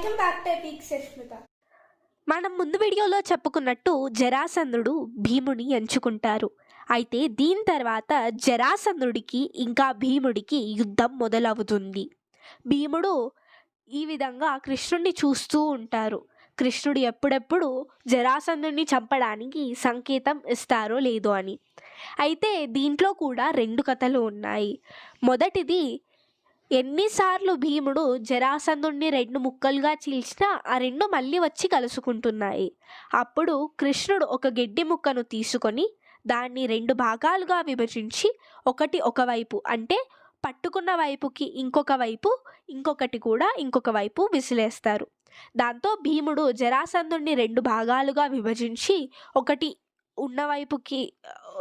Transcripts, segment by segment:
Welcome back to epic Sushmita మనం ముందు వీడియోలో చెప్పుకున్నట్టు జరాసంధుడు భీముని ఎంచుకుంటారు. అయితే దీని తర్వాత జరాసంధుడికి ఇంకా భీముడికి యుద్ధం మొదలవుతుంది. భీముడు ఈ విధంగా కృష్ణుడిని చూస్తూ ఉంటారు. కృష్ణుడు ఎప్పుడెప్పుడు జరాసంధుడిని చంపడానికి సంకేతం ఇస్తారో లేదో అని. అయితే దీంట్లో కూడా రెండు కథలు ఉన్నాయి. మొదటిది ఎన్నిసార్లు భీముడు జరాసంధుణ్ణి రెండు ముక్కలుగా చీల్చినా ఆ రెండు మళ్ళీ వచ్చి కలుసుకుంటున్నాయి. అప్పుడు కృష్ణుడు ఒక గడ్డి ముక్కను తీసుకొని దాన్ని రెండు భాగాలుగా విభజించి ఒకటి ఒకవైపు అంటే పట్టుకున్న వైపుకి ఇంకొక వైపు ఇంకొకటి కూడా ఇంకొక వైపు విసిలేస్తారు. దాంతో భీముడు జరాసంధుణ్ణి రెండు భాగాలుగా విభజించి ఒకటి ఉన్నవైపుకి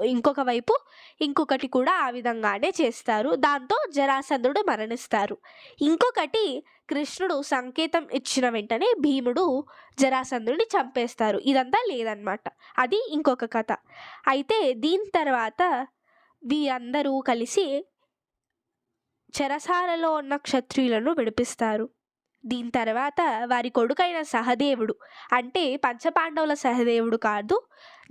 ఇంకొక వైపు ఇంకొకటి కూడా ఆ విధంగానే చేస్తారు. దాంతో జరాసంధుడు మరణిస్తారు. ఇంకొకటి కృష్ణుడు సంకేతం ఇచ్చిన వెంటనే భీముడు జరాసంధుడిని చంపేస్తారు. ఇదంతా లేదనమాట అది ఇంకొక కథ. అయితే దీని తర్వాత వీరందరూ కలిసి చెరసాలలో ఉన్న క్షత్రియులను విడిపిస్తారు. దీని తర్వాత వారి కొడుకైన సహదేవుడు. అంటే పంచపాండవుల సహదేవుడు కాదు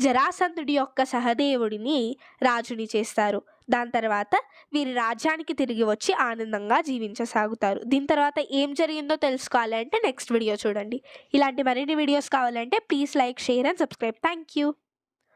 జరాసంధుడి యొక్క సహదేవుడిని రాజుని చేస్తారు. దాని తర్వాత వీరి రాజ్యానికి తిరిగి వచ్చి ఆనందంగా జీవించసాగుతారు. దీని తర్వాత ఏం జరిగిందో తెలుసుకోవాలంటే నెక్స్ట్ వీడియో చూడండి. ఇలాంటి మరిన్ని వీడియోస్ కావాలంటే please like share and subscribe. Thank you